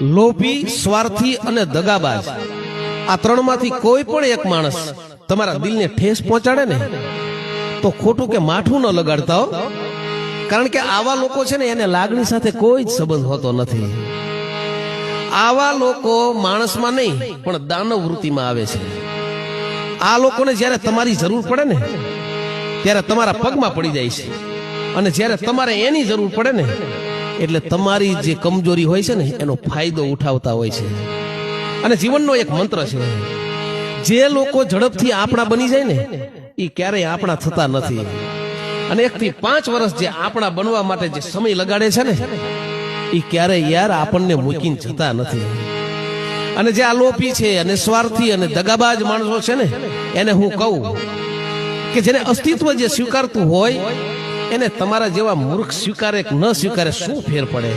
લોભી, સ્વાર્થી અને દગાબાજ. આ ત્રણમાંથી કોઈ પણ એક માણસ તમારા દિલને ઠેસ પહોંચાડે ને, તો ખોટું કે માઠું ન લગાડતા કારણ કે આવા લોકો છે ને, એને લાગણી સાથે કોઈ જ સંબંધ હોતો નથી. આવા લોકો માણસમાં નહીં, પણ દાનવ વૃત્તિમાં આવે છે. આ લોકોને જ્યારે તમારી જરૂર પડે ને, ત્યારે તમારા પગમાં પડી જાય છે. અને જ્યારે તમારે એની જરૂર પડે ને એટલે તમારી જે કમજોરી હોય છે ને એનો ફાયદો ઉઠાવતા હોય છે. અને જીવનનો એક મંત્ર છે. જે લોકો ઝડપથી આપણા બની જાય ને એ ક્યારેય આપણા થતા નથી. અને એક થી પાંચ વર્ષ જે આપણા બનવા માટે જે સમય લગાડે છે ને એ ક્યારેય યાર આપણને મૂકીને જતા નથી. અને જે આ લોપી છે અને સ્વાર્થી અને દગાબાજ માણસો છે ને એને હું કહું કે જેને અસ્તિત્વ જે સ્વીકારતું હોય એને તમારા જેવા મૂર્ખ સ્વીકારે ન સ્વીકારે શું ફેર પડે?